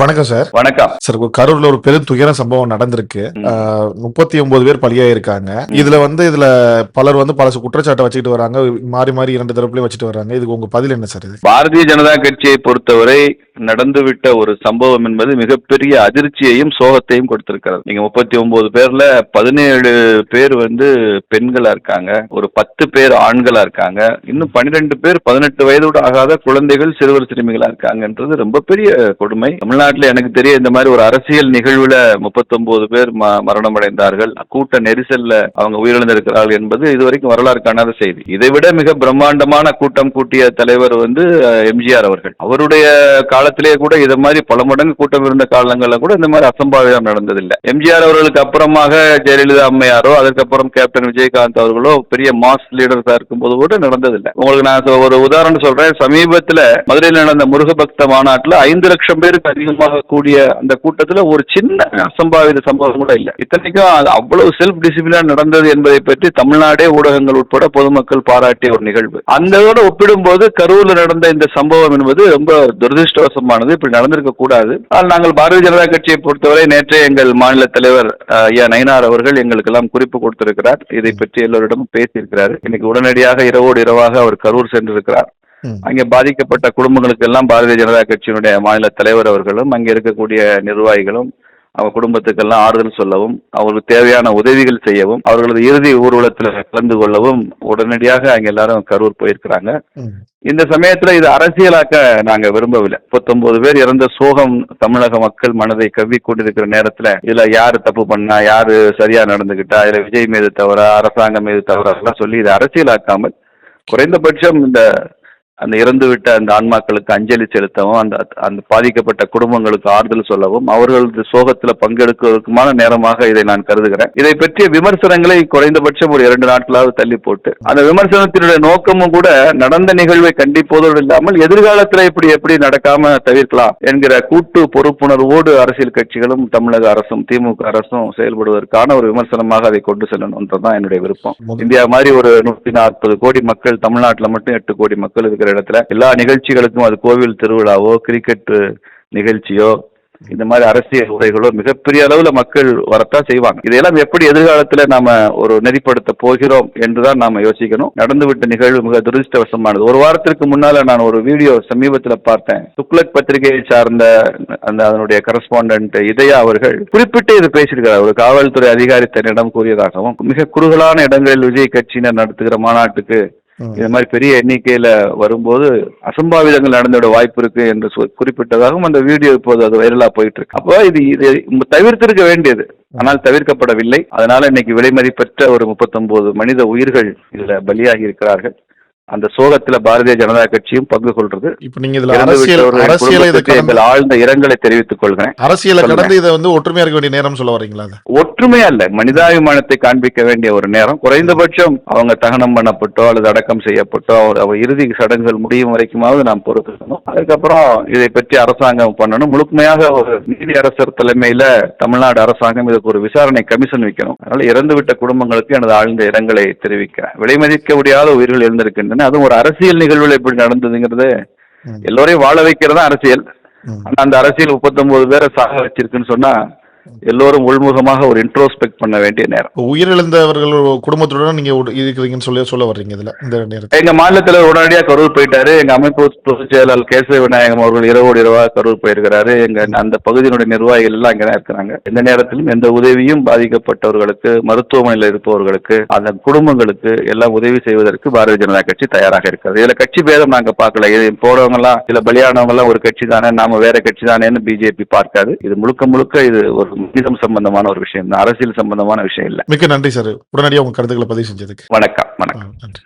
வணக்கம் சார். வணக்கம். சார் கரூர்ல ஒரு பெரும் துயர சம்பவம் நடந்திருக்கு. முப்பத்தி ஒன்பது பேர் பலியாயிருக்காங்க. இதுல வந்து இதுல பலர் வந்து பல குற்றச்சாட்டை வச்சுக்கிட்டு வராங்க. மாறி மாறி இரண்டு தரப்புலயும் வச்சுட்டு வராங்க. இதுக்கு உங்க பதில் என்ன சார் இது? பாரதிய ஜனதா கட்சியை பொறுத்தவரை நடந்துவிட்ட ஒரு சம்பவம் என்பது மிகப்பெரிய அதிர்ச்சியையும் சோகத்தையும் கொடுத்திருக்கிறது. நீங்க முப்பத்தி ஒன்பது பேர்ல பதினேழு பேர் வந்து பெண்களா இருக்காங்க. ஒரு பத்து பேர் ஆண்களா இருக்காங்க. இன்னும் பன்னிரெண்டு பேர் பதினெட்டு வயதோடு ஆகாத குழந்தைகள் சிறுவர் சிறுமிகளா இருக்காங்கன்றது ரொம்ப பெரிய கொடுமை. தமிழ்நாட்டில் எனக்கு தெரிய இந்த மாதிரி ஒரு அரசியல் நிகழ்வுல முப்பத்தொன்பது பேர் ம- மரணம் அடைந்தார்கள் கூட்ட நெரிசல்ல அவங்க உயிரிழந்திருக்கிறார்கள் என்பது இதுவரைக்கும் வரலாறு காணாத செய்தி. இதை விட மிக பிரம்மாண்டமான கூட்டம் கூட்டிய தலைவர் வந்து எம்ஜிஆர் அவர்கள். அவருடைய காலத்திலேயே கூட இதை மாதிரி பல மடங்கு கூட்டம் இருந்த காலங்களில் கூட இந்த மாதிரி அசம்பாவிதம் நடந்ததில்லை. எம்ஜிஆர் அவர்களுக்கு அப்புறமாக ஜெயலலிதா அம்மையாரோ அதற்கப்புறம் கேப்டன் விஜயகாந்த் அவர்களோ பெரிய மாஸ் லீடர்ஸா இருக்கும்போது கூட நடந்ததில்லை. உங்களுக்கு நான் ஒரு உதாரணம் சொல்றேன். சமீபத்தில் மதுரையில் நடந்த முருகபக்த மாநாட்டில் ஐந்து லட்சம் பேருக்கு அதிகம் ஆகக்கூடிய அந்த கூட்டத்துல ஒரு சின்ன அசம்பாவித சம்பவம் கூட இல்லை. இத்தனைக்கும் அது அவ்வளவு செல்ஃப் டிசிப்ளினா நடந்தது என்பதை பற்றி தமிழ்நாடே ஊடகங்கள் உட்பட பொதுமக்கள் பாராட்டிய ஒரு நிகழ்வு. அந்த ஒப்பிடும்போது கரூர்ல நடந்த இந்த சம்பவம் என்பது ரொம்ப துரதிருஷ்டவசமானது. இப்படி நடந்திருக்க கூடாது. ஆனால் நாங்கள் பாரதிய ஜனதா கட்சியை பொறுத்தவரை நேற்றே எங்கள் மாநில தலைவர் ஐயா நயினார் அவர்கள் எங்களுக்கெல்லாம் குறிப்பு கொடுத்திருக்கிறார். இதை பற்றி எல்லோரிடமும் பேசியிருக்கிறார். இன்னைக்கு உடனடியாக இரவோடு இரவாக அவர் கரூர் சென்றிருக்கிறார். அங்கே பாதிக்கப்பட்ட குடும்பங்களுக்கு எல்லாம் பாரதிய ஜனதா கட்சியினுடைய மாநில தலைவர் அவர்களும் அங்கே இருக்கக்கூடிய நிர்வாகிகளும் அவங்க குடும்பத்துக்கெல்லாம் ஆறுதல் சொல்லவும் அவர்களுக்கு தேவையான உதவிகள் செய்யவும் அவர்களது இறுதி ஊர்வலத்தில் கலந்து கொள்ளவும் உடனடியாக அங்க எல்லாரும் கரூர் போயிருக்கிறாங்க. இந்த சமயத்துல இது அரசியலாக்க நாங்க விரும்பவில்லை. முப்பத்தொன்பது பேர் இறந்த சோகம் தமிழக மக்கள் மனதை கவ்வி கொண்டிருக்கிற நேரத்துல இதுல யாரு தப்பு பண்ணா யாரு சரியா நடந்துகிட்டா இதுல விஜய் மீது தவறா அரசாங்கம் மீது தவறா எல்லாம் சொல்லி இதை அரசியலாக்காமல் குறைந்தபட்சம் இந்த அந்த இறந்துவிட்ட அந்த ஆன்மாக்களுக்கு அஞ்சலி செலுத்தவும் அந்த அந்த பாதிக்கப்பட்ட குடும்பங்களுக்கு ஆறுதல் சொல்லவும் அவர்களது சோகத்துல பங்கெடுக்கிறதுக்குமான நேரமாக இதை நான் கருதுகிறேன். இதை பற்றிய விமர்சனங்களை குறைந்தபட்சம் ஒரு இரண்டு நாட்களாவது தள்ளி போட்டு அந்த விமர்சனத்தினுடைய நோக்கமும் கூட நடந்த நிகழ்வை கண்டிப்போதோடு இல்லாமல் எதிர்காலத்துல இப்படி எப்படி நடக்காம தவிர்க்கலாம் என்கிற கூட்டு பொறுப்புணர்வோடு அரசியல் கட்சிகளும் தமிழக அரசும் திமுக அரசும் செயல்படுவதற்கான ஒரு விமர்சனமாக அதை கொண்டு செல்லணும்ன்றதுதான் என்னுடைய விருப்பம். இந்தியா மாதிரி ஒரு நூத்தி நாற்பது கோடி மக்கள் தமிழ்நாட்டுல மட்டும் எட்டு கோடி மக்கள் இருக்கிற இடத்துல எல்லா நிகழ்ச்சிகளுக்கும் அது கோவில் திருவிழாவோ கிரிக்கெட் நிகழ்ச்சியோ இந்த மாதிரி அரசியல் உரைகளோ மிகப்பெரிய அளவுல மக்கள் வரத்தான் செய்வாங்க. இதையெல்லாம் எப்படி எதிர்காலத்துல நாம ஒரு நெறிப்படுத்த போகிறோம் என்றுதான் நாம யோசிக்கணும். நடந்துவிட்ட நிகழ்வு மிக துரதிருஷ்டவசமானது. ஒரு வாரத்திற்கு முன்னால நான் ஒரு வீடியோ சமீபத்துல பார்த்தேன். துக்ளக் பத்திரிகையை சார்ந்த அந்த அதனுடைய கரஸ்பாண்டன்ட் இதயா அவர்கள் குறிப்பிட்டு இது பேசியிருக்கிறார். ஒரு காவல்துறை அதிகாரி தன்னிடம் கூறியதாகவும் மிக குறுகலான இடங்களில் விஜய் கட்சியினர் நடத்துகிற மாநாட்டுக்கு இது மாதிரி பெரிய எண்ணிக்கையில வரும்போது அசம்பாவிதங்கள் நடந்துவிட வாய்ப்பு இருக்கு என்று சொ- குறிப்பிட்டதாகவும் அந்த வீடியோ இப்போது அது வைரலா போயிட்டு இருக்கு அப்போ இது இது தவிர்த்திருக்க வேண்டியது. ஆனால் தவிர்க்கப்படவில்லை. அதனால இன்னைக்கு விலைமதிப்பற்ற ஒரு முப்பத்தொன்பது மனித உயிர்கள் இதுல பலியாகி இருக்கிறார்கள். அந்த சோகத்துல பாரதிய ஜனதா கட்சியும் பங்கு கொள்றது. இப்ப நீங்க இதுல அரசியல் அரசியலை ஆழ்ந்த இரங்கலை தெரிவித்துக் கொள்கிறேன். அரசியலை. கடந்து இதை வந்து ஒற்றுமையா இருக்க வேண்டிய நேரம் சொல்ல வரீங்களா ஒற்றுமையா இல்ல மனிதாபிமானத்தை காண்பிக்க வேண்டிய ஒரு நேரம். குறைந்தபட்சம் அவங்க தகனம் பண்ணப்பட்டோ அல்லது அடக்கம் செய்யப்பட்டோ அவர் அவர் இறுதி சடங்குகள் முடியும் வரைக்குமாவது நாம் பொறுத்துக்கணும் அதுக்கப்புறம் இதை பற்றி அரசாங்கம் பண்ணணும். முழுமையாக ஒரு நீதி அரசர் தலைமையில தமிழ்நாடு அரசாங்கம் இதுக்கு ஒரு விசாரணை கமிஷன் வைக்கணும். அதனால இறந்துவிட்ட குடும்பங்களுக்கு எனது ஆழ்ந்த இரங்கலை தெரிவிக்கிறேன். விலைமதிக்க முடியாத உயிர்கள் இருந்திருக்கின்றன அதுவும் ஒரு அரசியல் நிகழ்வுல எப்படி நடந்ததுங்கிறது. எல்லோரையும் வாழ வைக்கிறது தான் அரசியல். ஆனா அந்த அரசியல் முப்பத்தொன்பது பேரை சாக வச்சிருக்குன்னு சொன்னா எல்லோரும் உள்முகமாக ஒரு இன்ட்ரோஸ்பெக்ட் பண்ண வேண்டிய நேரம். உயிரிழந்தவர்கள் குடும்பத்துடன் நீங்க இருக்கிறீங்கன்னு சொல்லி சொல்ல வர்றீங்க இதுல இந்த நேரத்தில். எங்க மாநிலத்துல உடனடியா கரூர் போயிட்டாரு. எங்க அமைப்பு பொதுச் செயலாளர் கேசவ விநாயகம் அவர்கள் இரவோடு இரவாக கரூர் போயிருக்கிறாரு. எங்க அந்த பகுதியினுடைய நிர்வாகிகள் எல்லாம் அங்கதான் இருக்கிறாங்க. எந்த நேரத்திலும் எந்த உதவியும் பாதிக்கப்பட்டவர்களுக்கு மருத்துவமனையில் இருப்பவர்களுக்கு அந்த குடும்பங்களுக்கு எல்லாம் உதவி செய்வதற்கு பாரதிய ஜனதா கட்சி தயாராக இருக்கிறது. இதுல கட்சி பேதம் நாங்க பார்க்கல. இது போறவங்க எல்லாம் சில பலியானவங்க எல்லாம் ஒரு கட்சி தானே நாம வேற கட்சி தானேன்னு பிஜேபி பார்க்காது. இது முழுக்க முழுக்க இது ஒரு மனிதம் சம்பந்தமான ஒரு விஷயம் தான் அரசியல் சம்பந்தமான விஷயம் இல்ல. மிக்க நன்றி சார். உடனடியாக உங்க கருத்துக்களை பதிவு செஞ்சதுக்கு. வணக்கம் வணக்கம். நன்றி.